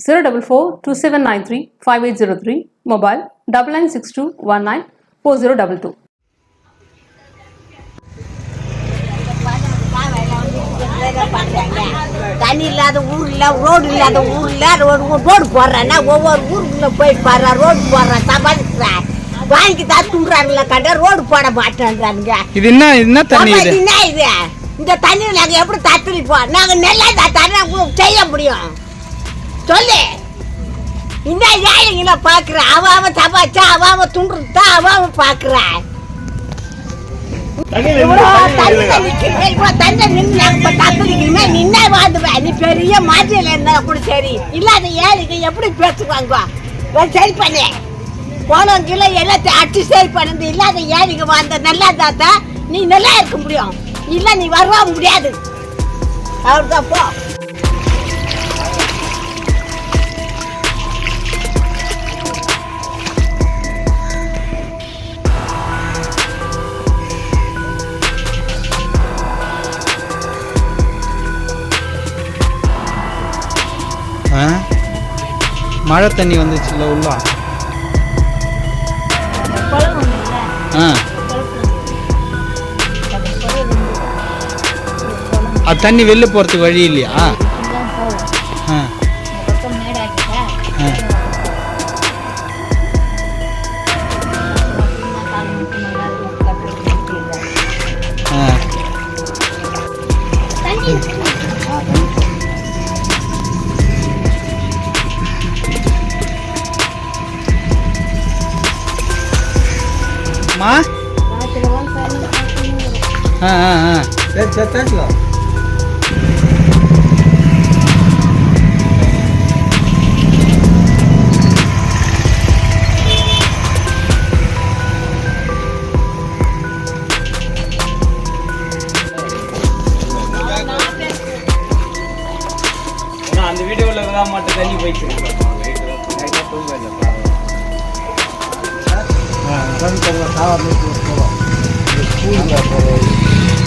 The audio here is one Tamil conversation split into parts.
zero double four two seven nine three five eight zero three mobile double nine six two one nine four zero double two தண்ணி இல்லாத ஊர்ல ரோடு இல்லாத ஊர்ல ரோடு ரோடு போடுறேன்னா ஒவ்வொரு ஊருக்குள்ள போய் பாடுறா ரோடு போடுறேன் சமாளிக்கிறேன் வாங்கி தான் துண்டுறாங்களா கண்ட ரோடு போட மாட்டேன்றானுங்க. இது என்ன என்ன தண்ணி இது? என்ன இது? இந்த தண்ணி நாங்க எப்படி தத்தளிப்போம்? நாங்க நெல்லா தண்ணி செய்ய முடியும். சொல்லு. இந்த ஏழைங்கள பாக்குற அவ அவன் சபாச்சா அவ அவன் துண்டுறதா அவ அவன் பாக்குறான் இவ்வளோ தண்ணியில நிக்கிறீங்க, இவ்வளோ தண்ணியில நின்னு வாழ்ந்துவே. நீ பெரிய மாற்றியில இருந்தா கூட சரி. இல்லாத ஏழைங்க எப்படி பேசுவாங்க? சரி பண்ணு. போனோம் கிலோ எல்லாத்தையும் அடிச்சு சரி பண்ணது. இல்லாத ஏழைங்க வாழ்ந்த நல்லா தாத்தா நீ நல்லா இருக்க முடியும். இல்ல நீ வரவா முடியாது. போ. மழை தண்ணி வந்துச்சுல்ல உள்ள? ஆ. அது தண்ணி வெளில போகிறதுக்கு வழி இல்லையா? அம்மா ஆ ஆ ஆ. சரி சரி தேங்க்லாம் அந்த வீடியோவில் தான் மட்டும் தண்ணி போயிட்டு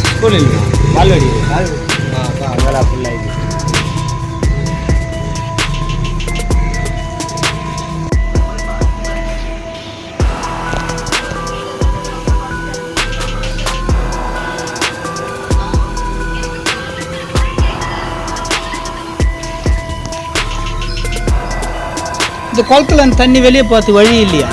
ஸ்கூல் இல்லை பால்வாடி அதெல்லாம் ஃபுல்லாக இந்த குளத்துல அந்த தண்ணி வெளியே பார்த்து வழி இல்லையா?